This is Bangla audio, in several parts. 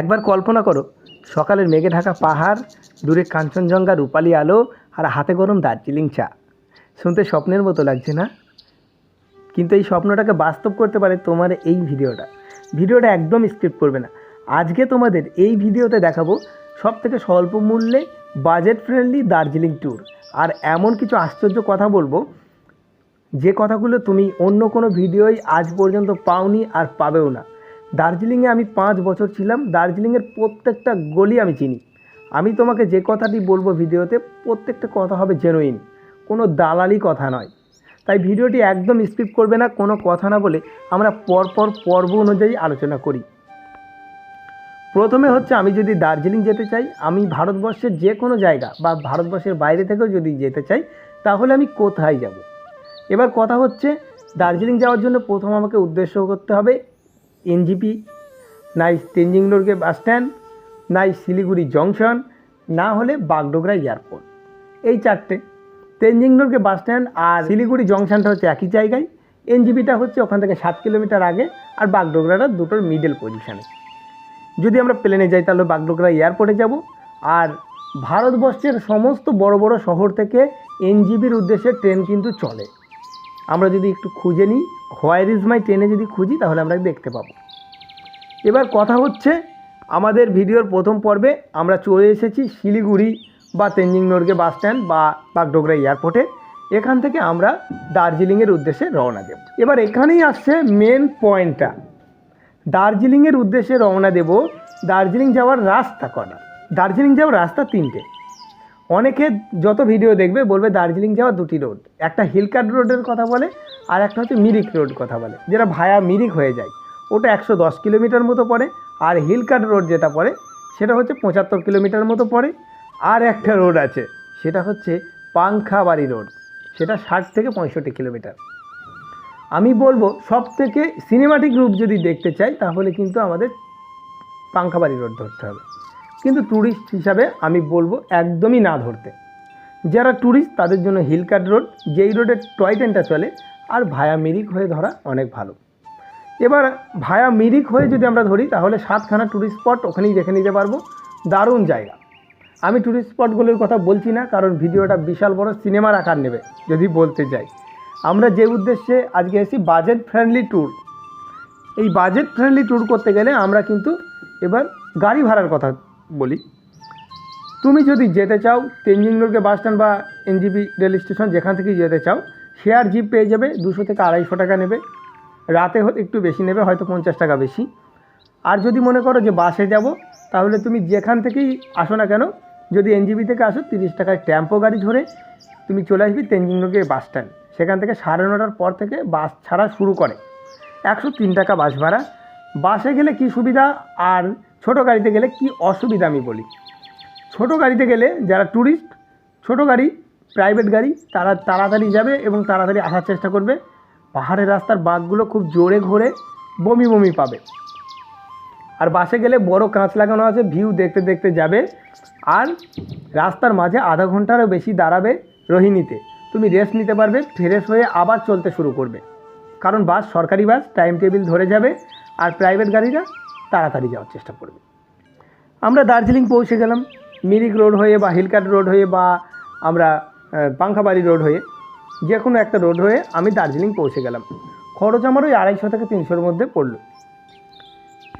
একবার কল্পনা করো, সকালের মেঘে ঢাকা পাহাড়, দূরে কাঞ্চনজঙ্ঘা, রূপালি আলো আর হাতে গরম দার্জিলিং চা। শুনতে স্বপ্নের মতো লাগছে না? কিন্তু এই স্বপ্নটাকে বাস্তব করতে পারে তোমার এই ভিডিওটা। ভিডিওটা একদম স্ক্রিপ্ট করবে না। আজকে তোমাদের এই ভিডিওতে দেখাবো সব থেকে স্বল্প মূল্যে বাজেট ফ্রেন্ডলি দার্জিলিং ট্যুর আর এমন কিছু আশ্চর্য কথা বলব, যে কথাগুলো তুমি অন্য কোনো ভিডিওই আজ পর্যন্ত পাওনি আর পাবেও না। দার্জিলিংয়ে আমি পাঁচ বছর ছিলাম, দার্জিলিংয়ের প্রত্যেকটা গলি আমি চিনি। আমি তোমাকে যে কথাটি বলব ভিডিওতে, প্রত্যেকটা কথা হবে জেনুইন কোনো দালালি কথা নয়। তাই ভিডিওটি একদম স্কিপ করবে না, কোনো কথা না বলে আমরা পরপর পর্ব অনুযায়ী আলোচনা করি। প্রথমে হচ্ছে আমি যদি দার্জিলিং যেতে চাই, আমি ভারতবর্ষের যে কোনো জায়গা বা ভারতবর্ষের বাইরে থেকেও যদি যেতে চাই, তাহলে আমি কোথায় যাব? এবার কথা হচ্ছে, দার্জিলিং যাওয়ার জন্য প্রথম আমাকে উদ্দেশ্য করতে হবে এনজিপি, নাই তেঞ্জিং নোরগে বাস স্ট্যান্ড, নাই শিলিগুড়ি জংশন, না হলে বাগডোগরা এয়ারপোর্ট। এই চারটে। তেঞ্জিং নোরগে বাস স্ট্যান্ড আর শিলিগুড়ি জংশনটা হচ্ছে একই জায়গায়। এনজিপিটা হচ্ছে ওখান থেকে সাত কিলোমিটার আগে আর বাগডোগরাটা দুটোর মিডল পজিশানে যদি আমরা প্লেনে যাই তাহলে বাগডোগরা এয়ারপোর্টে যাব। আর ভারতবর্ষের সমস্ত বড় বড় শহর থেকে এনজিবির উদ্দেশ্যে ট্রেন কিন্তু চলে। আমরা যদি একটু খুঁজে নিই হোয়ার ইজ মাই ট্রেনে যদি খুঁজি, তাহলে আমরা দেখতে পাবো। এবার কথা হচ্ছে, আমাদের ভিডিওর প্রথম পর্বে আমরা চলে এসেছি শিলিগুড়ি বা তেঞ্জিং নোরগে বাস স্ট্যান্ড বা বাগডোগরা এয়ারপোর্টে এখান থেকে আমরা দার্জিলিংয়ের উদ্দেশ্যে রওনা দেব। এবার এখানেই আসছে মেন পয়েন্টটা দার্জিলিংয়ের উদ্দেশ্যে রওনা দেব, দার্জিলিং যাওয়ার রাস্তা কটা? দার্জিলিং যাওয়ার রাস্তা তিনটে। অনেকে যত ভিডিও দেখবে বলবে দার্জিলিং যাওয়া দুটি রোড একটা হিলকাট রোডের কথা বলে আর একটা হচ্ছে মিরিক রোড কথা বলে, যেটা ভায়া মিরিক হয়ে যায়। ওটা একশো দশ কিলোমিটার মতো পড়ে আর হিলকাট রোড যেটা পড়ে সেটা হচ্ছে পঁচাত্তর কিলোমিটার মতো পড়ে। আর একটা রোড আছে, সেটা হচ্ছে পাংখাবাড়ি রোড সেটা ষাট থেকে পঁয়ষট্টি কিলোমিটার। আমি বলব সব থেকে সিনেমাটিক রূপ যদি দেখতে চাই তাহলে কিন্তু আমাদের পাংখাবাড়ি রোড ধরতে হবে। কিন্তু ট্যুরিস্ট হিসাবে আমি বলব একদমই না ধরতে। যারা ট্যুরিস্ট তাদের জন্য হিলকাট রোড যেই রোডে টয় ট্রেনটা চলে, আর ভায়া মিরিক হয়ে ধরা অনেক ভালো। এবার ভায়া মিরিক হয়ে যদি আমরা ধরি, তাহলে সাতখানা ট্যুরিস্ট স্পট ওখানেই দেখে নিতে পারব। দারুণ জায়গা। আমি ট্যুরিস্ট স্পটগুলোর কথা বলছি না, কারণ ভিডিওটা বিশাল বড় সিনেমার আকার নেবে, যদি বলতে যাই। আমরা যে উদ্দেশ্যে আজকে এসেছি বাজেট ফ্রেন্ডলি ট্যুর এই বাজেট ফ্রেন্ডলি ট্যুর করতে গেলে আমরা কিন্তু এবার গাড়ি ভাড়ার কথা বলি। তুমি যদি যেতে চাও, তেঞ্জিং রোডকে বাস স্ট্যান্ড বা এনজিপি রেল স্টেশন যেখান থেকে যেতে চাও, শেয়ার জিপ পেয়ে যাবে, দুশো থেকে আড়াইশো টাকা নেবে। রাতে একটু বেশি নেবে, হয়তো পঞ্চাশ টাকা বেশি। আর যদি মনে করো যে বাসে যাব, তাহলে তুমি যেখান থেকেই আসো না কেন, যদি এনজিবি থেকে আসো, তিরিশ টাকায় টেম্পো গাড়ি ধরে তুমি চলে আসবি তেঞ্জিং রোডে বাস স্ট্যান্ড। সেখান থেকে সাড়ে নটার পর থেকে বাস ছাড়া শুরু করে। একশো তিন টাকা বাস ভাড়া। বাসে গেলে কি সুবিধা? আর ছোট গাড়িতে গেলে কি অসুবিধা আমি বলি? ছোট গাড়িতে গেলে যারা ট্যুরিস্ট ছোট গাড়ি প্রাইভেট গাড়ি, তারা তাড়াতাড়ি যাবে এবং তাড়াতাড়ি আসার চেষ্টা করবে। পাহাড়ের রাস্তার বাঘগুলো খুব জোরে ঘোরে, বমি বমি পাবে। আর বাসে গেলে বড় কাঁচ লাগানো আছে ভিউ দেখতে দেখতে যাবে। আর রাস্তার মাঝে আধা ঘন্টারও বেশি দাঁড়াবে রোহিণীতে। তুমি রেস্ট নিতে পারবে ফ্রেশ হয়ে আবার চলতে শুরু করবে। কারণ বাস সরকারি বাস টাইম টেবিল ধরে যাবে। আর প্রাইভেট গাড়িরা তাড়াতাড়ি যাওয়ার চেষ্টা করবে। আমরা দার্জিলিং পৌঁছে গেলাম, মিরিক রোড হয়ে বা হিলকাট রোড হয়ে বা আমরা পাংখাবাড়ি রোড হয়ে যে কোনো একটা রোড হয়ে আমি দার্জিলিং পৌঁছে গেলাম। খরচ আমার ওই আড়াইশো থেকে তিনশোর মধ্যে পড়ল।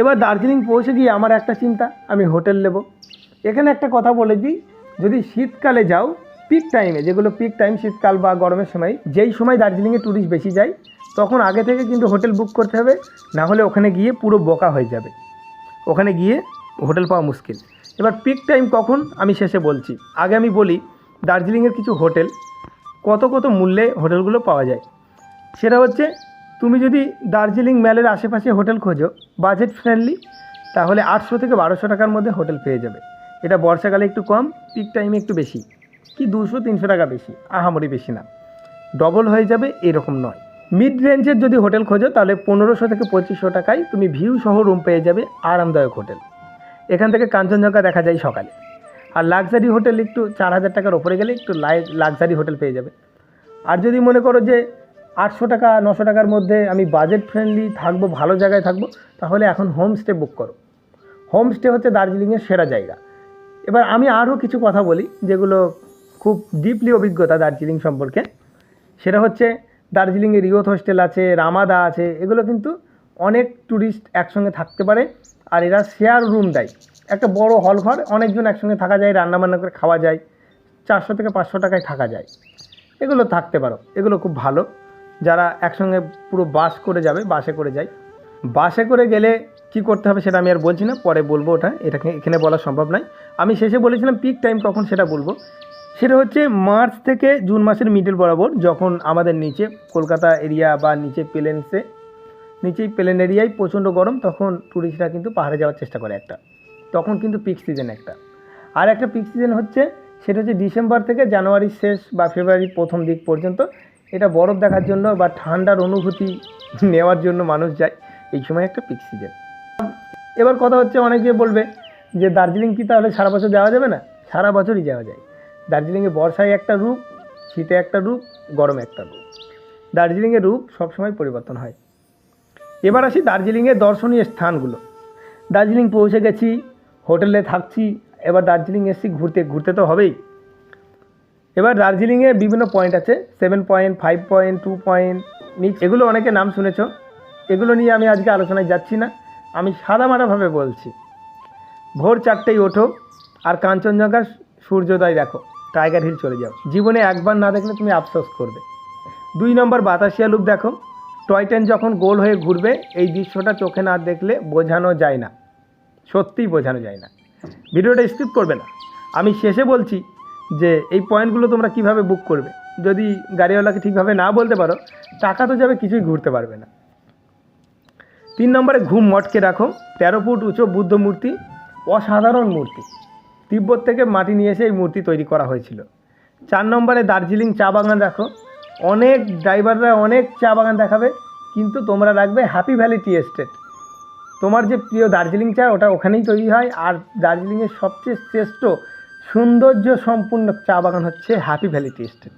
এবার দার্জিলিং পৌঁছে গিয়ে আমার একটা চিন্তা, আমি হোটেল নেব। এখানে একটা কথা বলে দিই, যদি শীতকালে যাও পিক টাইমে যেগুলো পিক টাইম শীতকাল বা গরমের সময়, যেই সময় দার্জিলিংয়ে ট্যুরিস্ট বেশি যায় তখন আগে থেকে কিন্তু হোটেল বুক করতে হবে, না হলে ওখানে গিয়ে পুরো বোকা হয়ে যাবে। ওখানে গিয়ে হোটেল পাওয়া মুশকিল। এবার পিক টাইম কখন আমি শেষে বলছি। আগে আমি বলি, দার্জিলিংয়ের কিছু হোটেল, কত কত মূল্যে হোটেলগুলো পাওয়া যায়। সেটা হচ্ছে, তুমি যদি দার্জিলিং ম্যালের আশেপাশে হোটেল খোঁজো বাজেট ফ্রেন্ডলি তাহলে আটশো থেকে বারোশো টাকার মধ্যে হোটেল পেয়ে যাবে। এটা বর্ষাকালে একটু কম পিক টাইমে একটু বেশি। কি দুশো, তিনশো টাকা বেশি? আহামরি বেশি না। ডবল হয়ে যাবে, এরকম নয়। মিড রেঞ্জের যদি হোটেল খোঁজো, তাহলে পনেরোশো থেকে পঁচিশশো টাকায় তুমি ভিউ সহ রুম পেয়ে যাবে আরামদায়ক হোটেল। এখান থেকে কাঞ্চনজঙ্ঘা দেখা যায় সকালে। আর লাক্সারি হোটেল একটু চার হাজার টাকার ওপরে গেলে একটু লাই লাক্সারি হোটেল পেয়ে যাবে। আর যদি মনে করো যে আটশো টাকা, নশো টাকার মধ্যে আমি বাজেট ফ্রেন্ডলি থাকব, ভালো জায়গায় থাকব, তাহলে এখন হোমস্টে বুক করো। হোমস্টে হচ্ছে দার্জিলিংয়ের সেরা জায়গা। এবার আমি আরও কিছু কথা বলি, যেগুলো খুব ডিপলি অভিজ্ঞতা দার্জিলিং সম্পর্কে। সেটা হচ্ছে দার্জিলিংয়ে রিওথ হোস্টেল আছে, রামাদা আছে, এগুলো কিন্তু অনেক ট্যুরিস্ট একসঙ্গে থাকতে পারে আর এরা শেয়ার রুম দেয়। একটা বড় হল ঘর, অনেকজন একসঙ্গে থাকা যায়, রান্নাবান্না করে খাওয়া যায়, চারশো থেকে পাঁচশো টাকায় থাকা যায়। এগুলো থাকতে পারো, এগুলো খুব ভালো। যারা একসঙ্গে পুরো বাস করে যাবে, বাসে করে যায়। বাসে করে গেলে কি করতে হবে সেটা আমি আর বলছি না, পরে বলব ওটা, এটাকে এখানে বলা সম্ভব নয়। আমি শেষে বলেছিলাম পিক টাইম কখন সেটা বলব। সেটা হচ্ছে মার্চ থেকে জুন মাসের মিডল বরাবর, যখন আমাদের নিচে কলকাতা এরিয়া বা নিচে প্লেন্সে নিচেই প্লেন এরিয়ায় প্রচণ্ড গরম, তখন ট্যুরিস্টরা কিন্তু পাহাড়ে যাওয়ার চেষ্টা করে একটা। তখন কিন্তু পিক সিজন একটা। আর একটা পিক সিজন হচ্ছে, সেটা হচ্ছে ডিসেম্বর থেকে জানুয়ারির শেষ বা ফেব্রুয়ারির প্রথম দিক পর্যন্ত। এটা বরফ দেখার জন্য বা ঠান্ডার অনুভূতি নেওয়ার জন্য মানুষ যায়, এই সময় একটা পিক সিজন এবার কথা হচ্ছে, অনেকে বলবে যে দার্জিলিং কি তাহলে সারা বছর যাওয়া যাবে না? সারা বছরই যাওয়া যায়। দার্জিলিংয়ে বর্ষায় একটা রূপ, শীতে একটা রূপ, গরমে একটা রূপ। দার্জিলিংয়ের রূপ সবসময় পরিবর্তন হয়। এবার আসি দার্জিলিংয়ের দর্শনীয় স্থানগুলো। দার্জিলিং পৌঁছে গেছি, হোটেলে থাকছি, এবার দার্জিলিং এসছি ঘুরতে ঘুরতে তো হবেই। এবার দার্জিলিংয়ে বিভিন্ন পয়েন্ট আছে seven point five point two point mix এগুলো অনেকে নাম শুনেছ। এগুলো নিয়ে আমি আজকে আলোচনায় যাচ্ছি না, আমি সাদামাটাভাবে বলছি। ভোর চারটেই ওঠো, আর কাঞ্চনজঙ্ঘার সূর্যোদয় দেখো। টাইগার হিল চলে যাও। জীবনে একবার না দেখলে তুমি আফসোস করবে। দুই নম্বর বাতাসিয়া লুপ দেখো। টয় ট্রেন যখন গোল হয়ে ঘুরবে, এই দৃশ্যটা চোখে না দেখলে বোঝানো যায় না। সত্যিই বোঝানো যায় না। ভিডিওটা স্কিপ করবে না। আমি শেষে বলছি যে, এই পয়েন্টগুলো তোমরা কীভাবে বুক করবে? যদি গাড়িওয়ালাকে ঠিকভাবে না বলতে পারো, টাকা তো যাবে কিছুই ঘুরতে পারবে না। তিন নম্বরে ঘুম মটকে রাখো। তেরো ফুট উঁচু বুদ্ধ মূর্তি অসাধারণ মূর্তি। তিব্বত থেকে মাটি নিয়ে এসে এই মূর্তি তৈরি করা হয়েছিল। চার নম্বরে দার্জিলিং চা বাগান রাখো অনেক ড্রাইভাররা অনেক চা বাগান দেখাবে, কিন্তু তোমরা রাখবে হ্যাপি ভ্যালি টি এস্টেট তোমার যে প্রিয় দার্জিলিং চা, ওটা ওখানেই তৈরি হয়। আর দার্জিলিংয়ের সবচেয়ে শ্রেষ্ঠ সৌন্দর্য সম্পূর্ণ চা বাগান হচ্ছে হ্যাপি ভ্যালি টি এস্টেট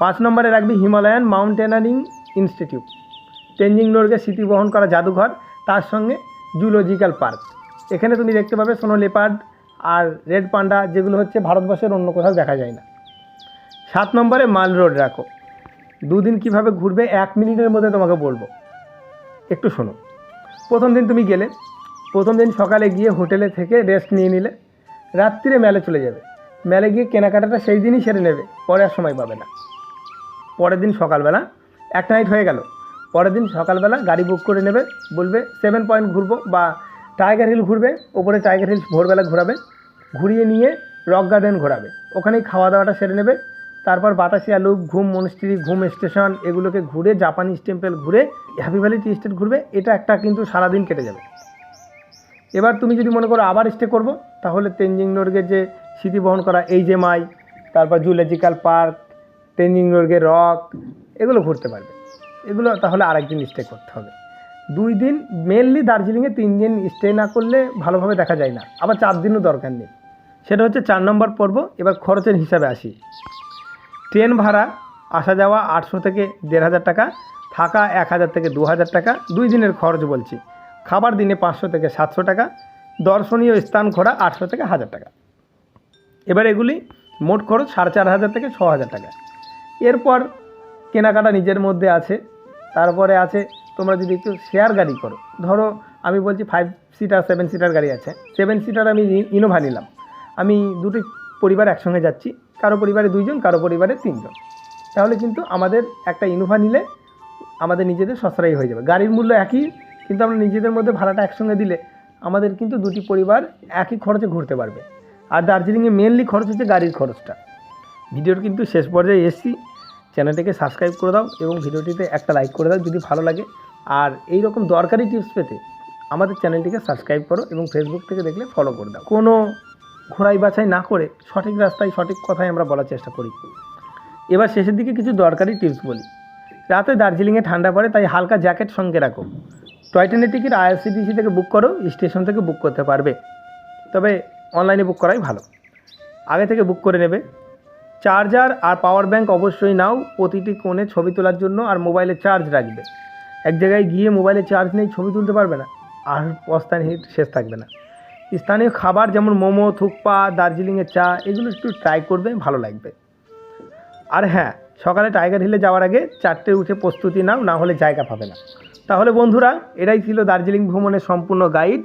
পাঁচ নম্বরে রাখবি Himalayan mountaineering institute Tenzing Norgay স্মৃতি বহন করা জাদুঘর, তার সঙ্গে জুলজিক্যাল পার্ক এখানে তুমি দেখতে পাবে সোনো লেপার্ড আর রেড পান্ডা যেগুলো হচ্ছে ভারতবর্ষের অন্য কোথাও দেখা যায় না। সাত নম্বরে মাল রোড রাখো। দুদিন কীভাবে ঘুরবে এক মিনিটের মধ্যে তোমাকে বলব। একটু শোনো। প্রথম দিন তুমি গেলে, প্রথম দিন সকালে গিয়ে হোটেলে থেকে রেস্ট নিয়ে নিলে, রাত্রিরে মেলে চলে যাবে। মেলে গিয়ে কেনাকাটাটা সেই দিনই সেরে নেবে, পরে আর সময় পাবে না। পরের দিন সকালবেলা, এক নাইট হয়ে গেল। পরের দিন সকালবেলা গাড়ি বুক করে নেবে, বলবে সেভেন পয়েন্ট ঘুরবো বা টাইগার হিল ঘুরবে, ওপরে টাইগার হিল ভোরবেলা ঘোরাবে, ঘুরিয়ে নিয়ে রক গার্ডেন ঘোরাবে। ওখানেই খাওয়া দাওয়াটা সেরে নেবে। তারপর বাতাসি আলু ঘুম মনস্ট্রি, ঘুম স্টেশন, এগুলোকে ঘুরে জাপানিজ টেম্পল ঘুরে হ্যাপি ভ্যালি টি স্টেট ঘুরবে। এটা একটা কিন্তু সারাদিন কেটে যাবে। এবার তুমি যদি মনে করো আবার স্টে করব, তাহলে তেনজিং নোরগের যে স্মৃতি বহন করা এই যে মাই তারপর জুলজিক্যাল পার্ক তেনজিং নোরগের রক, এগুলো ঘুরতে পারবে। এগুলো তাহলে আরেকদিন স্টে করতে হবে। দুই দিন মেনলি দার্জিলিংয়ে তিন দিন স্টে না করলে ভালোভাবে দেখা যায় না। আবার চার দিনও দরকার নেই। সেটা হচ্ছে চার নম্বর পর্ব, এবার খরচের হিসাবে আসি। ট্রেন ভাড়া, আসা যাওয়া আটশো থেকে দেড় হাজার টাকা, থাকা এক হাজার থেকে দু হাজার টাকা, দুই দিনের খরচ বলছি। খাবার দিনে পাঁচশো থেকে সাতশো টাকা, দর্শনীয় স্থান ঘোরা আটশো থেকে হাজার টাকা। এবার এগুলি মোট খরচ সাড়ে চার হাজার থেকে ছ হাজার টাকা। এরপর কেনাকাটা নিজের মধ্যে আছে, তারপরে আছে তোমরা যদি একটু শেয়ার গাড়ি করো। ধরো, আমি বলছি ফাইভ সিটার সেভেন সিটার গাড়ি আছে। সেভেন সিটার আমি ইনোভা নিলাম। আমি দুটি পরিবার একসঙ্গে যাচ্ছি। কারও পরিবারে দুইজন, কারও পরিবারে তিনজন। তাহলে কিন্তু আমাদের একটা ইনোভা নিলে আমাদের নিজেদের সস্তাই হয়ে যাবে। গাড়ির মূল্য একই, কিন্তু আমরা নিজেদের মধ্যে ভাড়াটা একসঙ্গে দিলে আমাদের কিন্তু দুটি পরিবার একই খরচে ঘুরতে পারবে। আর দার্জিলিংয়ে মেনলি খরচ হচ্ছে গাড়ির খরচটা। ভিডিওর কিন্তু শেষ পর্যায়ে এসছি। চ্যানেলটিকে সাবস্ক্রাইব করে দাও এবং ভিডিওটিতে একটা লাইক করে দাও যদি ভালো লাগে। আর এই রকম দরকারি টিপস পেতে আমাদের চ্যানেলটিকে সাবস্ক্রাইব করো এবং ফেসবুক থেকে দেখলে ফলো করে দাও। কোনো ঘোড়াই বাছাই না করে সঠিক রাস্তায় সঠিক কথাই আমরা বলার চেষ্টা করি। এবার শেষের দিকে কিছু দরকারি টিপস বলি। রাতে দার্জিলিংয়ে ঠান্ডা পড়ে তাই হালকা জ্যাকেট সঙ্গে রাখো। টয় ট্রেনের টিকিট আইআরসিটিসি থেকে বুক করো স্টেশন থেকে বুক করতে পারবে। তবে অনলাইনে বুক করাই ভালো। আগে থেকে বুক করে নেবে। চার্জার আর পাওয়ার ব্যাংক অবশ্যই নাও, প্রতিটি কোণে ছবি তোলার জন্য আর মোবাইলে চার্জ রাখবে। এক জায়গায় গিয়ে মোবাইলে চার্জ নেই, ছবি তুলতে পারবে না। আর পস্তানি হিট শেষ থাকবে না। স্থানীয় খাবার যেমন মোমো, থুকপা, দার্জিলিংয়ের চা, এগুলো একটু ট্রাই করবে, ভালো লাগবে। আর হ্যাঁ সকালে টাইগার হিলে যাওয়ার আগে চারটে উঠে প্রস্তুতি নাও, না হলে জায়গা পাবে না। তাহলে বন্ধুরা, এটাই ছিল দার্জিলিং ভ্রমণের সম্পূর্ণ গাইড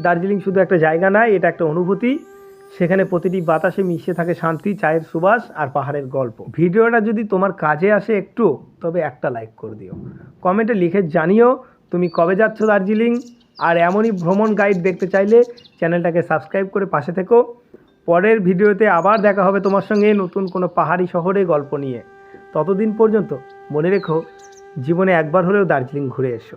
দার্জিলিং শুধু একটা জায়গা নয়, এটা একটা অনুভূতি। সেখানে প্রতিটি বাতাসে মিশে থাকে শান্তি, চায়ের সুবাস আর পাহাড়ের গল্প। ভিডিওটা যদি তোমার কাজে আসে একটু, তবে একটা লাইক করে দিও। কমেন্টে লিখে জানিও তুমি কবে যাচ্ছ দার্জিলিং, আর এমনই ভ্রমণ গাইড দেখতে চাইলে চ্যানেলটাকে সাবস্ক্রাইব করে পাশে থেকো। পরের ভিডিওতে আবার দেখা হবে তোমার সঙ্গে নতুন কোনো পাহাড়ি শহরে গল্প নিয়ে। ততদিন পর্যন্ত মনে রেখো, জীবনে একবার হলেও দার্জিলিং ঘুরে এসো।